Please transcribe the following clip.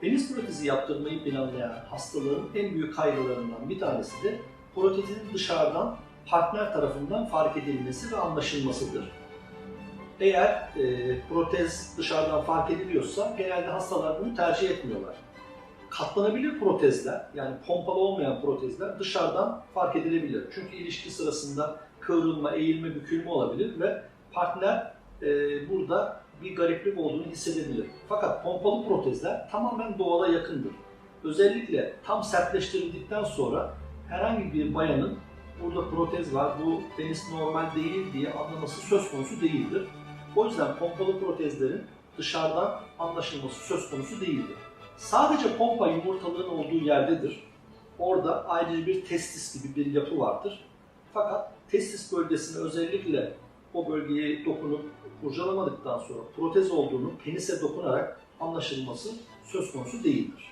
Penis protezi yaptırmayı planlayan hastaların en büyük kaygılarından bir tanesi de protezin dışarıdan partner tarafından fark edilmesi ve anlaşılmasıdır. Eğer e, protez dışarıdan fark ediliyorsa genelde hastalar bunu tercih etmiyorlar. Katlanabilir protezler yani pompalı olmayan protezler dışarıdan fark edilebilir. Çünkü ilişki sırasında kıvrılma, eğilme, bükülme olabilir ve partner e, burada bir gariplik olduğunu hissedebilir. Fakat pompalı protezler tamamen doğala yakındır. Özellikle tam sertleştirildikten sonra herhangi bir bayanın burada protez var, bu penis normal değil diye anlaması söz konusu değildir. O yüzden pompalı protezlerin dışarıdan anlaşılması söz konusu değildir. Sadece pompa yumurtalığın olduğu yerdedir. Orada ayrıca bir testis gibi bir yapı vardır. Fakat testis bölgesine özellikle o bölgeyi dokunup kurcalamadıktan sonra protez olduğunu penise dokunarak anlaşılması söz konusu değildir.